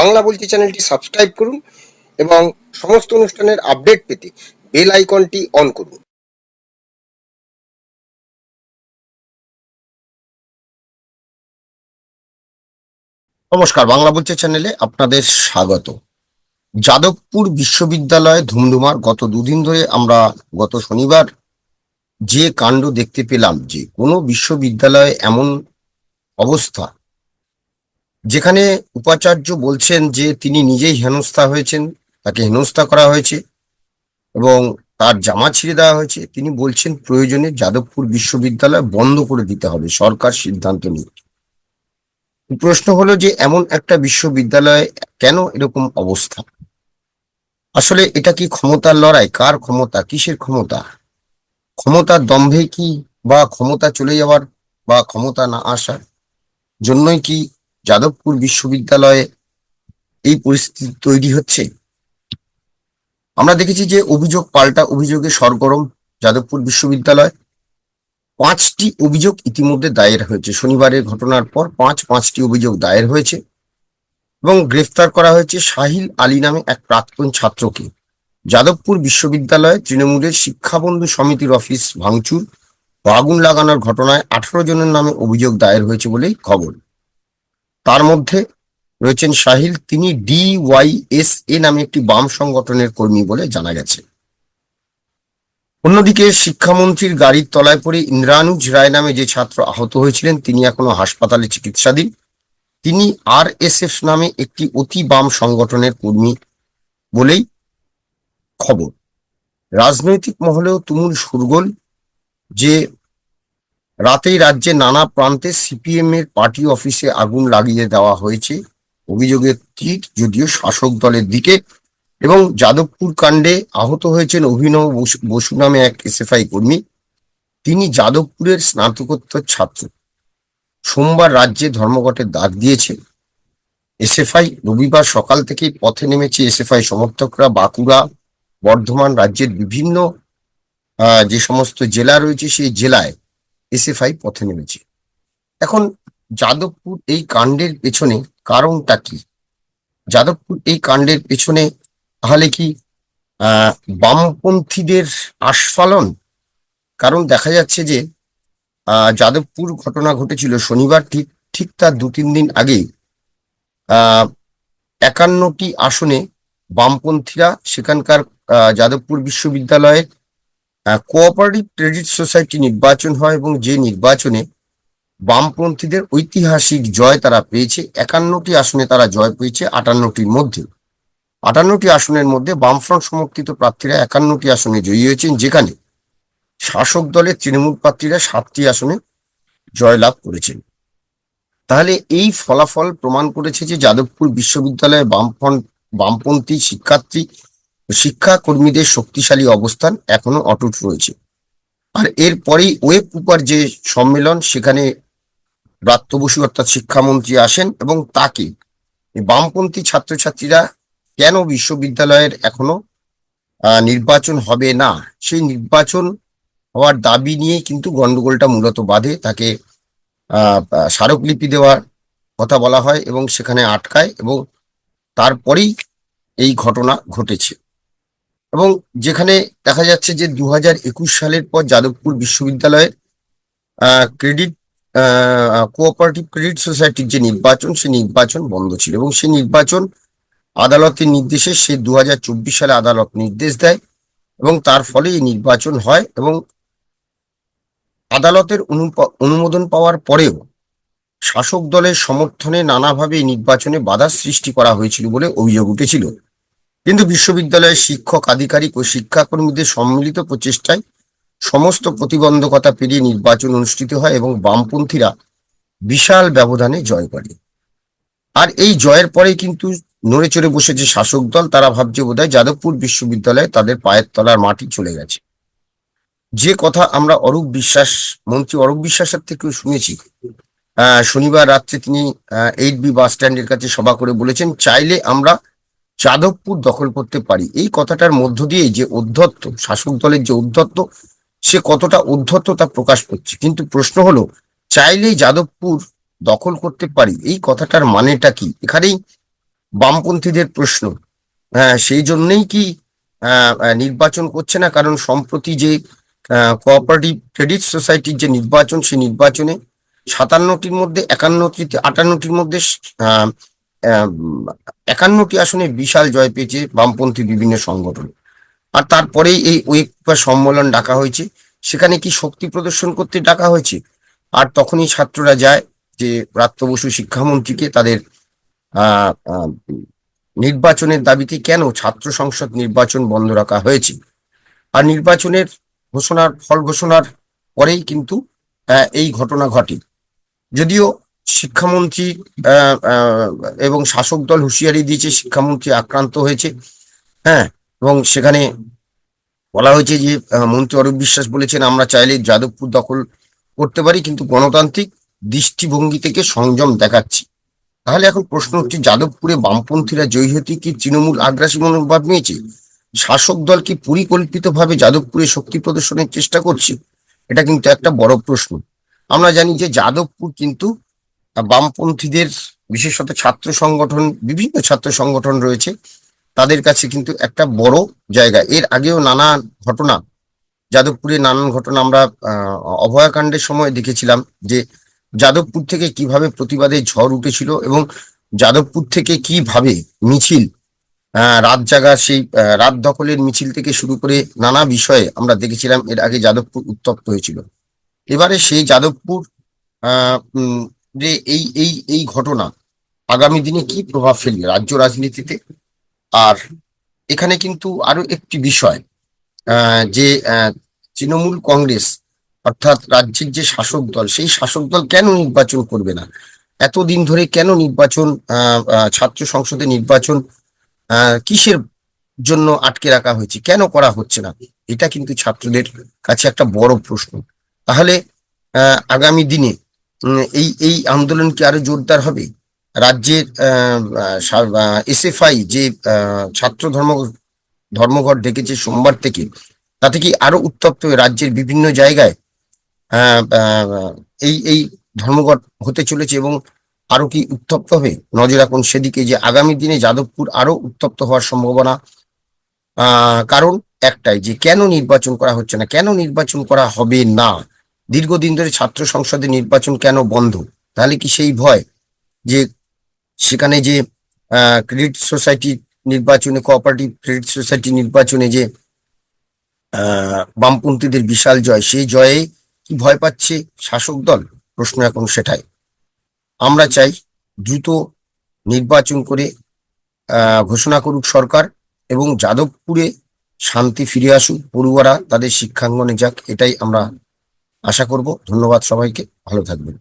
বাংলা বলছি চ্যানেলটি সাবস্ক্রাইব করুন এবং সমস্ত অনুষ্ঠানের আপডেট পেতে বেল আইকনটি অন করুন। নমস্কার, বাংলা বলছে চ্যানেলে আপনাদের স্বাগত। যাদবপুর বিশ্ববিদ্যালয়ে ধুমধুমার গত দুদিন ধরে আমরা গত শনিবার যে কাণ্ড দেখতে পেলাম যে কোনো বিশ্ববিদ্যালয়ে এমন অবস্থা যেখানে উপাচার্য বলছেন যে তিনি নিজেই হেনস্থা হয়েছেন, তাকে হেনস্থা করা হয়েছে এবং তার জামা ছিঁড়ে দেওয়া হয়েছে। তিনি বলছেন প্রয়োজনে যাদবপুর বিশ্ববিদ্যালয় বন্ধ করে দিতে হবে সরকার সিদ্ধান্ত নিয়ে। প্রশ্ন হলো যে এমন একটা বিশ্ববিদ্যালয়ে কেন এরকম অবস্থা? আসলে এটা কি ক্ষমতার লড়াই? কার ক্ষমতা? কিসের ক্ষমতা? ক্ষমতার দম্ভে কি বা ক্ষমতা চলে যাওয়ার বা ক্ষমতা না আসার জন্যই কি যাদবপুর বিশ্ববিদ্যালয়ে এই পরিস্থিতি তৈরি হচ্ছে? আমরা দেখেছি যে অভিযোগ, পাল্টা অভিযোগে সরগরম যাদবপুর বিশ্ববিদ্যালয়। পাঁচটি অভিযোগ ইতিমধ্যে দায়ের হয়েছে। শনিবারের ঘটনার পর পাঁচ, পাঁচটি অভিযোগ দায়ের হয়েছে এবং গ্রেফতার করা হয়েছে শাহিল আলী নামে এক প্রাক্তন ছাত্রকে। যাদবপুর বিশ্ববিদ্যালয়ে তৃণমূলের শিক্ষাবন্ধু সমিতির অফিস ভাঙচুর ও আগুন লাগানোর ঘটনায় আঠারো জনের নামে অভিযোগ দায়ের হয়েছে বলেই খবর। তার মধ্যে রয়েছেন সাহিল তিনি ডিওয়াইএসএ নামে একটি বাম সংগঠনের কর্মী বলে জানা গেছে। অন্যদিকে শিক্ষামন্ত্রীর গাড়ির তলায় পড়ে ইন্দ্রানুজ রায় নামে যে ছাত্র আহত হয়েছিলেন, তিনি এখনও হাসপাতালে চিকিৎসাধীন। তিনি আর নামে একটি অতি বাম সংগঠনের কর্মী বলেই খবর। রাজনৈতিক মহলেও তুমুল সুরগোল যে রাতেই রাজ্যে নানা প্রান্তে সিপিএম এর পার্টি অফিসে আগুন লাগিয়ে দেওয়া হয়েছে। অভিযোগের তীর যদিও শাসক দলের দিকে। এবং যাদবপুর কাণ্ডে আহত হয়েছেন অভিনব বসু- নামে এক এসএফআই কর্মী। তিনি যাদবপুরের স্নাতকোত্তর ছাত্র। সোমবার রাজ্যে ধর্মঘটের ডাক দিয়েছে। এসএফআই রবিবার সকাল থেকেই পথে নেমেছে এসএফআই সমর্থকরা। বাঁকুড়া, বর্ধমান রাজ্যের বিভিন্ন যে সমস্ত জেলা রয়েছে সেই জেলায় এসএফআই পথে নেমেছে। এখন যাদবপুর এই কাণ্ডের পেছনে কারণটা কি? যাদবপুর এই কাণ্ডের পেছনে তাহলে কি বামপন্থীদের আস্ফালন? কারণ দেখা যাচ্ছে যে যাদবপুর ঘটনা ঘটেছিল শনিবার ঠিক ঠিক তার দু তিন দিন আগে আহ, একান্নটি আসনে বামপন্থীরা সেখানকার যাদবপুর বিশ্ববিদ্যালয়ে কোঅপারেটিভ ক্রেডিট সোসাইটি নির্বাচন হয় এবং যে নির্বাচনে বামপন্থীদের ঐতিহাসিক জয় তারা পেয়েছে, একান্নটি আসনে তারা জয় পেয়েছে, আটান্নটির মধ্যে আটান্নটি আসনের মধ্যে বামফ্রন্ট সমর্থিত প্রার্থীরা একান্নটি আসনে জয়ী হয়েছেন, যেখানে শাসক দলের তৃণমূল প্রার্থীরা সাতটি আসনে জয়লাভ করেছেন। তাহলে এই ফলাফল প্রমাণ করেছে যে যাদবপুর বিশ্ববিদ্যালয়ে বামফ্রন্ট, বামপন্থী শিক্ষার্থী শিক্ষাকর্মীদের শক্তিশালী অবস্থান এখনও অটুট রয়েছে। আর এরপরেই ওয়েব কুপার যে সম্মেলন, সেখানে ব্রাত্য বসু অর্থাৎ শিক্ষামন্ত্রী আসেন এবং তাকে বামপন্থী ছাত্রছাত্রীরা কেন বিশ্ববিদ্যালয়ের এখনও নির্বাচন হবে না? সেই নির্বাচন হওয়ার দাবি নিয়ে কিন্তু গন্ডগোলটা মূলত বাধে। তাকে স্মারকলিপি দেওয়ার কথা বলা হয় এবং সেখানে আটকায় এবং তারপরেই এই ঘটনা ঘটেছে। এবং যেখানে দেখা যাচ্ছে যে দু হাজার একুশ সালের পর যাদবপুর বিশ্ববিদ্যালয়ে ক্রেডিট কোঅপারেটিভ ক্রেডিট সোসাইটির যে নির্বাচন, সে নির্বাচন বন্ধ ছিল এবং সেই নির্বাচন আদালতের নির্দেশে সে দু হাজার চব্বিশ সালে আদালত নির্দেশ দেয় এবং তার ফলে এই নির্বাচন হয় এবং আদালতের অনুমোদন পাওয়ার পরেও শাসক দলের সমর্থনে নানাভাবে এই নির্বাচনে বাধার সৃষ্টি করা হয়েছিল বলে অভিযোগ উঠেছিল। কিন্তু বিশ্ববিদ্যালয়ের শিক্ষক, আধিকারিক ও শিক্ষাকর্মীদের সম্মিলিত প্রচেষ্টায় সমস্ত প্রতিবন্ধকতা পেরিয়ে নির্বাচন অনুষ্ঠিত হয় এবং বামপন্থীরা বিশাল ব্যবধানে জয় করে। আর এই জয়ের পরেই কিন্তু নড়ে চড়ে বসেছে শাসক দল। তারা ভাবছে বোধহয় যাদবপুর বিশ্ববিদ্যালয়ে তাদের পায়ের তলার মাটি চলে গেছে। যে কথা আমরা অরূপ বিশ্বাস, মন্ত্রী অরূপ বিশ্বাসের থেকেও শুনেছি। শনিবার রাত্রে তিনি এইট বি বাস স্ট্যান্ডের কাছে সভা করে বলেছেন, চাইলে আমরা যাদবপুর দখল করতে পারি। এই কথাটার মধ্য দিয়ে যে উদ্ধত্ত শাসক দলের যে উদ্ধত্ত সে কতটা উদ্ধত্ত তা প্রকাশ করছে। কিন্তু প্রশ্ন হলো, চাইলেই যাদবপুর দখল করতে পারি? এই কথাটার মানেটা কি? এখানেই বামপন্থীদের প্রশ্ন। হ্যাঁ সেই জন্যই কি নির্বাচন করছে না? কারণ সম্প্রতি যে কোঅপারেটিভ ক্রেডিট সোসাইটির যে নির্বাচন, সেই নির্বাচনে সাতান্নটির মধ্যে একান্নটি আটান্নটির মধ্যে একান্নটি আসনে বিশাল জয় পেয়েছে বামপন্থী বিভিন্ন সংগঠন। আর তারপরেই এই বা সম্মেলন ডাকা হয়েছে। সেখানে কি শক্তি প্রদর্শন করতে ডাকা হয়েছে? আর তখনই ছাত্ররা যায় যে প্রাপ্ত বসু শিক্ষামন্ত্রীকে তাদের নির্বাচনের দাবিতে কেন ছাত্র সংসদ নির্বাচন বন্ধ রাখা হয়েছে? আর নির্বাচনের ঘোষণার, ফল ঘোষণার পরেই কিন্তু এই ঘটনা ঘটে। যদিও শিক্ষামন্ত্রী এবং শাসক দল হুঁশিয়ারি দিয়েছে, শিক্ষামন্ত্রী আক্রান্ত হয়েছে। হ্যাঁ এবং সেখানে বলা হয়েছে যে মন্ত্রী অরূপ বিশ্বাস বলেছেন, আমরা চাইলে যাদবপুর দখল করতে পারি, কিন্তু গণতান্ত্রিক দৃষ্টিভঙ্গি থেকে সংযম দেখাচ্ছি। তাহলে এখন প্রশ্ন হচ্ছে, যাদবপুরে বামপন্থীরা জয়ী হতে কি তৃণমূল আগ্রাসী মনোভাব নিয়েছে? শাসক দল কি পরিকল্পিতভাবে যাদবপুরে শক্তি প্রদর্শনের চেষ্টা করছে? এটা কিন্তু একটা বড় প্রশ্ন। আমরা জানি যে, যাদবপুর কিন্তু বামপন্থীদের, বিশেষত ছাত্র সংগঠন, বিভিন্ন ছাত্র সংগঠন রয়েছে, তাদের কাছে কিন্তু একটা বড় জায়গা। এর আগেও নানা ঘটনা, যাদবপুরে নানান ঘটনা আমরা অভয়াকাণ্ডের সময় দেখেছিলাম যে যাদবপুর থেকে কীভাবে প্রতিবাদে ঝড় উঠেছিল এবং যাদবপুর থেকে কীভাবে মিছিল রাত জাগা সেই রাত দখলের মিছিল থেকে শুরু করে নানা বিষয়ে আমরা দেখেছিলাম এর আগে যাদবপুর উত্তপ্ত হয়েছিল। এবারে সেই যাদবপুর যে এই এই এই ঘটনা আগামী দিনে কি প্রভাব ফেলবে রাজ্য রাজনীতিতে? আর এখানে কিন্তু আরও একটি বিষয় যে তৃণমূল কংগ্রেস অর্থাৎ রাজ্যের যে শাসক দল, সেই শাসক দল কেন নির্বাচন করবে না? এতদিন ধরে কেন নির্বাচন ছাত্র সংসদে নির্বাচন কিসের জন্য আটকে রাখা হয়েছে? কেন করা হচ্ছে না? এটা কিন্তু ছাত্রদের কাছে একটা বড় প্রশ্ন। তাহলে আগামী দিনে এই এই আন্দোলন কি আরও জোরদার হবে? রাজ্যের এসএফআই যে ছাত্র ধর্ম, ধর্মঘট ডেকেছে সোমবার থেকে, তাতে কি আরও উত্তপ্ত রাজ্যের বিভিন্ন জায়গায় এই এই ধর্মঘট হতে চলেছে এবং আরও কি উত্তপ্ত হবে? নজর রাখুন সেদিকে যে আগামী দিনে যাদবপুর আরও উত্তপ্ত হওয়ার সম্ভাবনা কারণ একটাই যে কেন নির্বাচন করা হচ্ছে না, কেন নির্বাচন করা হবে না? দীর্ঘদিন ধরে ছাত্র সংসদে নির্বাচন কেন বন্ধ? তাহলে কি সেই ভয় যে সেখানে যে ক্রেডিট সোসাইটি নির্বাচনে কোঅপারেটিভ ক্রেডিট সোসাইটি নির্বাচনে যে বামপন্থীদের বিশাল জয়, সেই জয়ে কি ভয় পাচ্ছে শাসক দল? প্রশ্ন এখন সেটাই। আমরা চাই দ্রুত নির্বাচন করে ঘোষণা করুক সরকার এবং যাদবপুরে শান্তি ফিরে আসুক, পড়ুয়ারা তাদের শিক্ষাঙ্গনে যাক, এটাই আমরা আশা করব ধন্যবাদ সবাইকে ভালো থাকবেন।